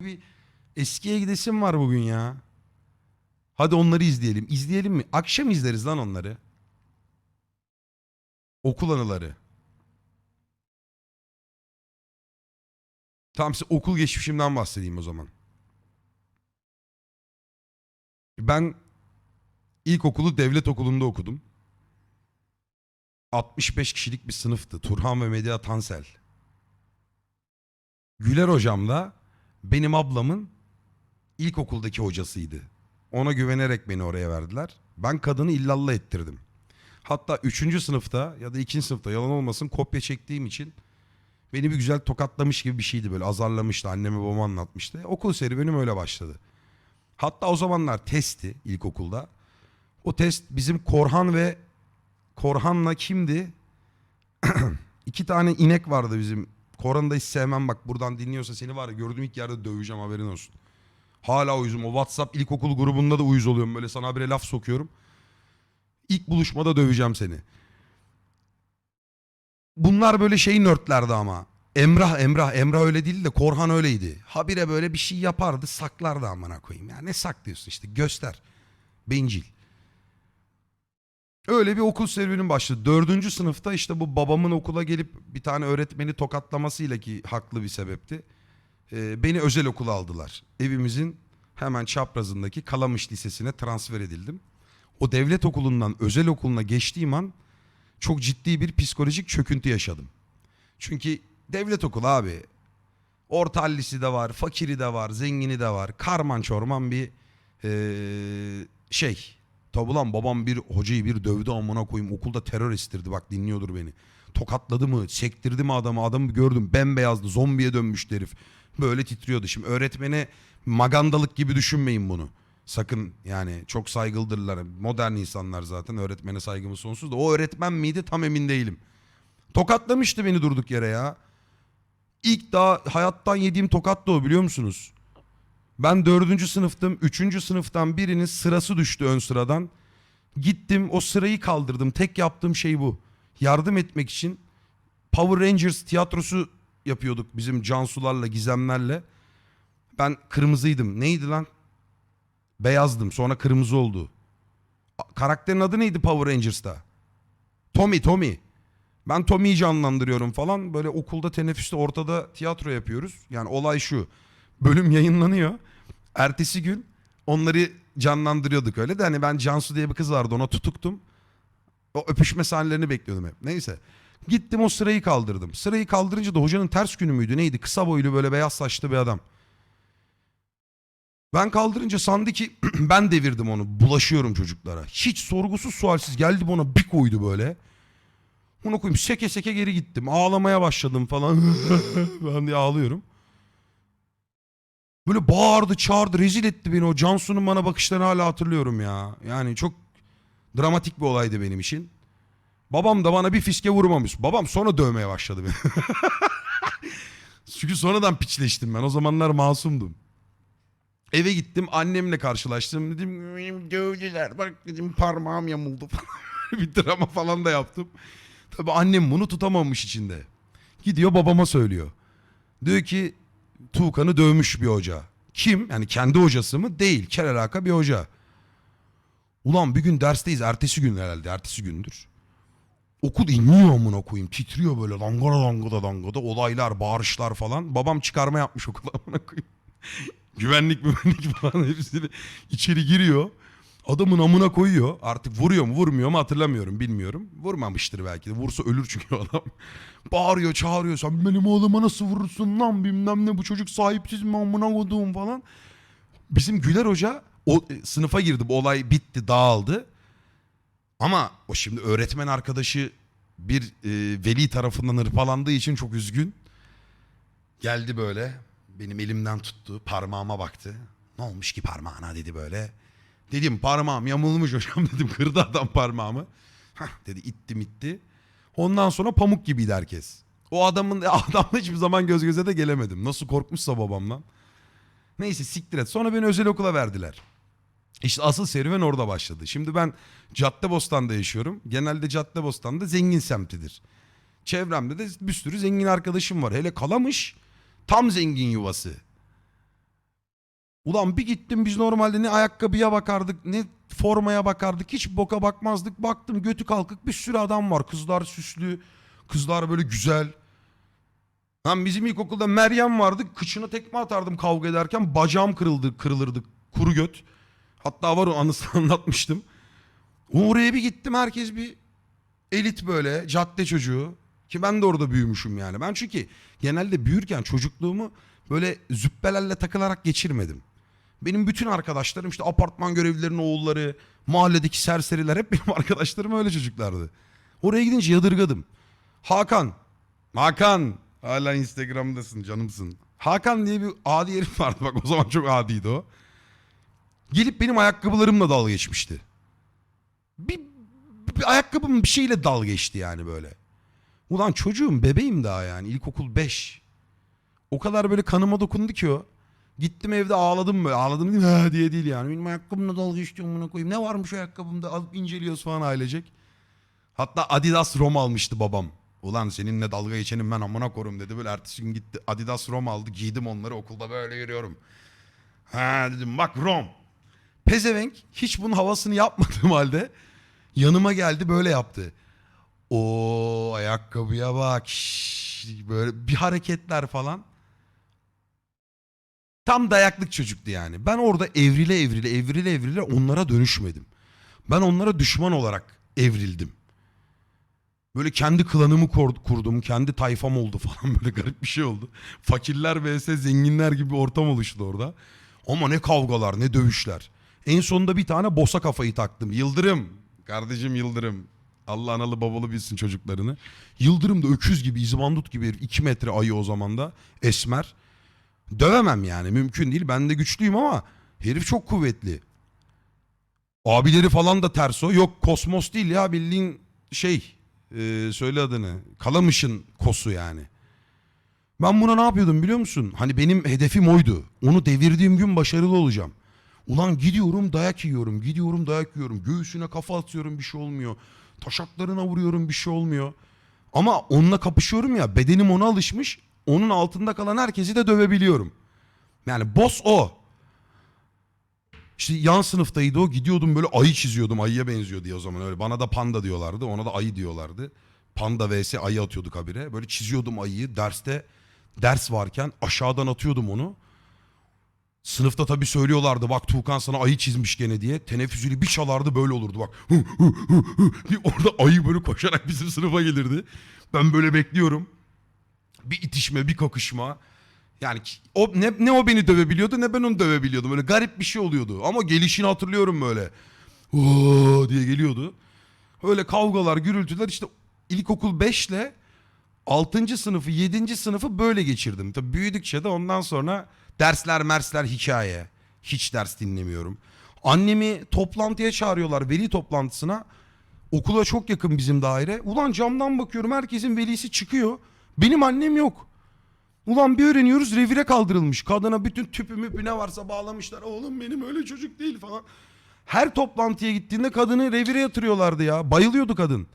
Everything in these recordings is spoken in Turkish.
bir eskiye gidesim var bugün ya. Hadi onları izleyelim. İzleyelim mi? Akşam izleriz lan onları. Okul anıları. Tamam size okul geçmişimden bahsedeyim o zaman. Ben ilkokulu devlet okulunda okudum. 65 kişilik bir sınıftı. Turhan ve Medya Tansel. Güler hocam da benim ablamın ilkokuldaki hocasıydı. Ona güvenerek beni oraya verdiler. Ben kadını illallah ettirdim. Hatta 3. sınıfta ya da 2. sınıfta yalan olmasın kopya çektiğim için beni bir güzel tokatlamış gibi bir şeydi böyle azarlamıştı. Anneme babama anlatmıştı. Okul serüvenim öyle başladı. Hatta o zamanlar testti ilkokulda. O test bizim Korhan ve Korhan'la kimdi? İki tane inek vardı bizim. Korhan'ı da hiç sevmem bak buradan dinliyorsa seni var ya gördüğüm ilk yerde döveceğim haberin olsun. Hala uyuzum. O WhatsApp ilkokul grubunda da uyuz oluyorum. Böyle sana habire laf sokuyorum. İlk buluşmada döveceğim seni. Bunlar böyle şey nörtlerdi ama. Emrah Emrah Emrah öyle değil de Korhan öyleydi. Habire böyle bir şey yapardı saklardı amına koyayım. Ya ne saklıyorsun işte göster. Bencil. Öyle bir okul serüvenim başladı. Dördüncü sınıfta işte bu babamın okula gelip bir tane öğretmeni tokatlamasıyla ki haklı bir sebepti. Ee, beni özel okula aldılar. Evimizin hemen çaprazındaki Kalamış Lisesi'ne transfer edildim. O devlet okulundan özel okuluna geçtiğim an çok ciddi bir psikolojik çöküntü yaşadım. Çünkü devlet okulu abi. Orta hallisi de var, fakiri de var, zengini de var. Karman çorman bir ee, şey. Tabi lan babam bir hocayı bir dövdü amına koyayım. Okulda terör estirdi bak dinliyordur beni. Tokatladı mı, sektirdi mi adamı? Adamı gördüm bembeyazdı, zombiye dönmüştü herif. Böyle titriyordu. Şimdi öğretmene magandalık gibi düşünmeyin bunu. Sakın yani çok saygılıdırlar. Modern insanlar zaten öğretmene saygımız sonsuz da. O öğretmen miydi tam emin değilim. Tokatlamıştı beni durduk yere ya. İlk daha hayattan yediğim tokat da o biliyor musunuz? Ben dördüncü sınıftım. Üçüncü sınıftan birinin sırası düştü ön sıradan. Gittim o sırayı kaldırdım. Tek yaptığım şey bu. Yardım etmek için Power Rangers tiyatrosu yapıyorduk bizim Cansularla, Gizemlerle. Ben kırmızıydım. Neydi lan? Beyazdım. Sonra kırmızı oldu. Karakterin adı neydi Power Rangers'ta? Tommy, Tommy. Ben Tommy'yi canlandırıyorum falan. Böyle okulda teneffüste ortada tiyatro yapıyoruz. Yani olay şu. Bölüm yayınlanıyor. Ertesi gün onları canlandırıyorduk öyle de hani ben Cansu diye bir kız vardı ona tutuktum. O öpüşme sahnelerini bekliyordum hep. Neyse. Gittim o sırayı kaldırdım. Sırayı kaldırınca da hocanın ters günü müydü neydi? Kısa boylu böyle beyaz saçlı bir adam. Ben kaldırınca sandı ki ben devirdim onu. Bulaşıyorum çocuklara. Hiç sorgusuz sualsiz geldi bana bir koydu böyle. Onu koyayım seke seke geri gittim. Ağlamaya başladım falan. ben diye ağlıyorum. Böyle bağırdı çağırdı rezil etti beni o Cansu'nun bana bakışlarını hala hatırlıyorum ya. Yani çok dramatik bir olaydı benim için. Babam da bana bir fiske vurmamış. Babam sonra dövmeye başladı beni. Çünkü sonradan piçleştim ben. O zamanlar masumdum. Eve gittim annemle karşılaştım. Dedim "Benim dövdüler bak dedim parmağım yamuldu bir drama falan da yaptım. Tabii annem bunu tutamamış içinde. Gidiyor babama söylüyor. Diyor ki Tuğkan'ı dövmüş bir hoca. Kim? Yani kendi hocası mı? Değil. Kel bir hoca. Ulan bir gün dersteyiz. Ertesi gün herhalde. Ertesi gündür. Okul inliyor amına koyayım. Titriyor böyle langara langada langada. Olaylar, bağırışlar falan. Babam çıkarma yapmış okula amına koyayım. Güvenlik güvenlik falan hepsini içeri giriyor. Adamın amına koyuyor. Artık vuruyor mu vurmuyor mu hatırlamıyorum bilmiyorum. Vurmamıştır belki de. Vursa ölür çünkü adam. Bağırıyor çağırıyor. Sen benim oğluma nasıl vurursun lan bilmem ne bu çocuk sahipsiz mi amına koduğum falan. Bizim Güler Hoca o e, sınıfa girdi. Bu olay bitti dağıldı. Ama o şimdi öğretmen arkadaşı bir e, veli tarafından hırpalandığı için çok üzgün. Geldi böyle benim elimden tuttu parmağıma baktı. Ne olmuş ki parmağına dedi böyle. Dedim parmağım yamulmuş hocam dedim kırdı adam parmağımı. Hah dedi itti. Ondan sonra pamuk gibiydi herkes. O adamın adamla hiçbir zaman göz göze de gelemedim. Nasıl korkmuşsa babamdan. Neyse siktir et. Sonra beni özel okula verdiler. İşte asıl serüven orada başladı. Şimdi ben Caddebostan'da yaşıyorum. Genelde Caddebostan'da zengin semtidir. Çevremde de bir sürü zengin arkadaşım var. Hele Kalamış tam zengin yuvası. Ulan bir gittim biz normalde ne ayakkabıya bakardık ne formaya bakardık. Hiç boka bakmazdık. Baktım götü kalkık bir sürü adam var. Kızlar süslü. Kızlar böyle güzel. Lan bizim ilkokulda Meryem vardı. Kıçına tekme atardım kavga ederken. Bacağım kırıldı, kırılırdı. Kuru göt. Hatta var o anısını anlatmıştım. Oraya bir gittim herkes bir elit böyle cadde çocuğu. Ki ben de orada büyümüşüm yani. Ben çünkü genelde büyürken çocukluğumu böyle züppelerle takılarak geçirmedim. Benim bütün arkadaşlarım işte apartman görevlilerinin oğulları, mahalledeki serseriler hep benim arkadaşlarım öyle çocuklardı. Oraya gidince yadırgadım. Hakan, Hakan hala Instagram'dasın canımsın. Hakan diye bir adi herif vardı bak o zaman çok adiydi o. Gelip benim ayakkabılarımla dalga geçmişti. Bir, bir ayakkabım bir şeyle dalga geçti yani böyle. Ulan çocuğum bebeğim daha yani ilkokul 5. O kadar böyle kanıma dokundu ki o. Gittim evde ağladım böyle. Ağladım değil mi? Diye değil yani. Benim ayakkabımla dalga geçtim bunu koyayım. Ne varmış ayakkabımda? Alıp inceliyoruz falan ailecek. Hatta Adidas Rom almıştı babam. Ulan seninle dalga geçenim ben amına korum dedi. Böyle ertesi gün gitti Adidas Rom aldı. Giydim onları okulda böyle yürüyorum. Ha dedim bak Rom. Pezevenk hiç bunun havasını yapmadığım halde yanıma geldi böyle yaptı. O ayakkabıya bak. şşş, böyle bir hareketler falan. Tam dayaklık çocuktu yani. Ben orada evrile evrile evrile evrile onlara dönüşmedim. Ben onlara düşman olarak evrildim. Böyle kendi klanımı kur- kurdum. Kendi tayfam oldu falan böyle garip bir şey oldu. Fakirler vs zenginler gibi ortam oluştu orada. Ama ne kavgalar ne dövüşler. En sonunda bir tane bosa kafayı taktım. Yıldırım. Kardeşim Yıldırım. Allah analı babalı bilsin çocuklarını. Yıldırım da öküz gibi, izbandut gibi herif. 2 metre ayı o zaman da. Esmer. Dövemem yani mümkün değil. Ben de güçlüyüm ama herif çok kuvvetli. Abileri falan da ters o. Yok kosmos değil ya bildiğin şey. e, söyle adını. Kalamış'ın kosu yani. Ben buna ne yapıyordum biliyor musun? Hani benim hedefim oydu. Onu devirdiğim gün başarılı olacağım. Ulan gidiyorum dayak yiyorum. Gidiyorum dayak yiyorum. Göğsüne kafa atıyorum bir şey olmuyor. Taşaklarına vuruyorum bir şey olmuyor. Ama onunla kapışıyorum ya bedenim ona alışmış. Onun altında kalan herkesi de dövebiliyorum. Yani boss o. İşte yan sınıftaydı o gidiyordum böyle ayı çiziyordum ayıya benziyor diye o zaman öyle. Bana da panda diyorlardı ona da ayı diyorlardı. Panda vs ayı atıyorduk habire. Böyle çiziyordum ayıyı derste ders varken aşağıdan atıyordum onu. Sınıfta tabii söylüyorlardı bak Tuğkan sana ayı çizmiş gene diye. Teneffüsüyle bir çalardı böyle olurdu bak. Hı, hı, hı, hı orada ayı böyle koşarak bizim sınıfa gelirdi. Ben böyle bekliyorum. Bir itişme bir kakışma. Yani o ne, ne o beni dövebiliyordu ne ben onu dövebiliyordum. Böyle garip bir şey oluyordu. Ama gelişini hatırlıyorum böyle. Oo diye geliyordu. Öyle kavgalar, gürültüler işte ilkokul 5 ile 6. sınıfı, 7. sınıfı böyle geçirdim. Tabii büyüdükçe de ondan sonra dersler, mersler hikaye. Hiç ders dinlemiyorum. Annemi toplantıya çağırıyorlar, veli toplantısına. Okula çok yakın bizim daire. Ulan camdan bakıyorum herkesin velisi çıkıyor. Benim annem yok. Ulan bir öğreniyoruz revire kaldırılmış. Kadına bütün tüpü müpü ne varsa bağlamışlar. Oğlum benim öyle çocuk değil falan. Her toplantıya gittiğinde kadını revire yatırıyorlardı ya. Bayılıyordu kadın.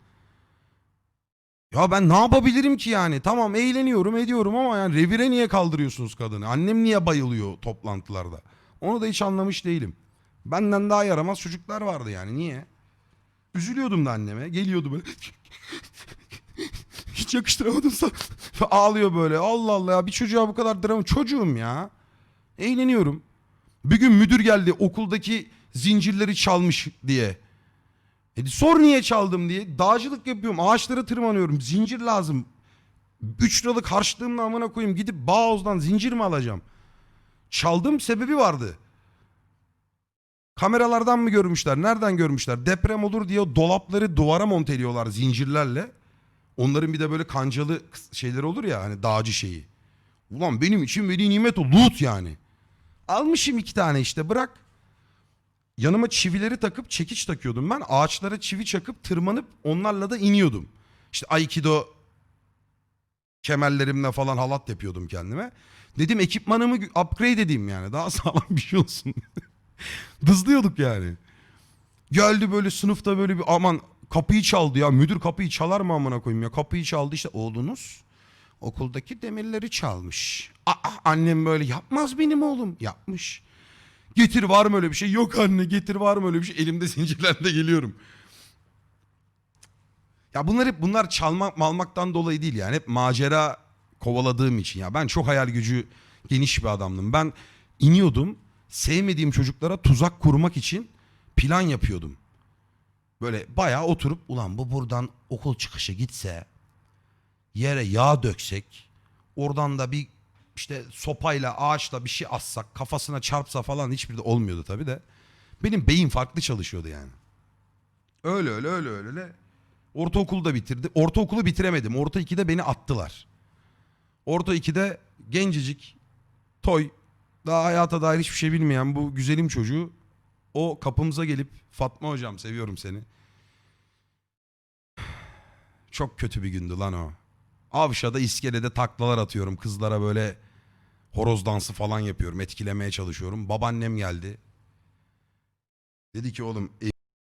Ya ben ne yapabilirim ki yani? Tamam eğleniyorum ediyorum ama yani revire niye kaldırıyorsunuz kadını? Annem niye bayılıyor toplantılarda? Onu da hiç anlamış değilim. Benden daha yaramaz çocuklar vardı yani niye? Üzülüyordum da anneme. Geliyordu böyle. Hiç yakıştıramadım sana. Ağlıyor böyle. Allah Allah ya bir çocuğa bu kadar drama. Çocuğum ya. Eğleniyorum. Bir gün müdür geldi okuldaki zincirleri çalmış diye. E, sor niye çaldım diye. Dağcılık yapıyorum. Ağaçlara tırmanıyorum. Zincir lazım. 3 liralık harçlığımla amına koyayım. Gidip Bağoz'dan zincir mi alacağım? Çaldım sebebi vardı. Kameralardan mı görmüşler? Nereden görmüşler? Deprem olur diye dolapları duvara monteliyorlar zincirlerle. Onların bir de böyle kancalı şeyleri olur ya hani dağcı şeyi. Ulan benim için veli nimet o loot yani. Almışım iki tane işte bırak. Yanıma çivileri takıp çekiç takıyordum ben. Ağaçlara çivi çakıp tırmanıp onlarla da iniyordum. İşte Aikido kemerlerimle falan halat yapıyordum kendime. Dedim ekipmanımı upgrade edeyim yani. Daha sağlam bir şey olsun. Dızlıyorduk yani. Geldi böyle sınıfta böyle bir aman kapıyı çaldı ya. Müdür kapıyı çalar mı amına koyayım ya. Kapıyı çaldı işte oğlunuz okuldaki demirleri çalmış. Aa, annem böyle yapmaz benim oğlum. Yapmış. Getir var mı öyle bir şey? Yok anne getir var mı öyle bir şey? Elimde zincirlerle geliyorum. Ya bunlar hep bunlar çalmak malmaktan dolayı değil yani. Hep macera kovaladığım için ya. Ben çok hayal gücü geniş bir adamdım. Ben iniyordum. Sevmediğim çocuklara tuzak kurmak için plan yapıyordum. Böyle bayağı oturup ulan bu buradan okul çıkışı gitse yere yağ döksek oradan da bir işte sopayla ağaçla bir şey assak kafasına çarpsa falan hiçbir de olmuyordu tabii de. Benim beyin farklı çalışıyordu yani. Öyle öyle öyle öyle. öyle. Ortaokulu da bitirdi. Ortaokulu bitiremedim. Orta 2'de beni attılar. Orta 2'de gencecik toy daha hayata dair hiçbir şey bilmeyen bu güzelim çocuğu o kapımıza gelip Fatma hocam seviyorum seni. Çok kötü bir gündü lan o. Avşa'da iskelede taklalar atıyorum. Kızlara böyle horoz dansı falan yapıyorum. Etkilemeye çalışıyorum. Babaannem geldi. Dedi ki oğlum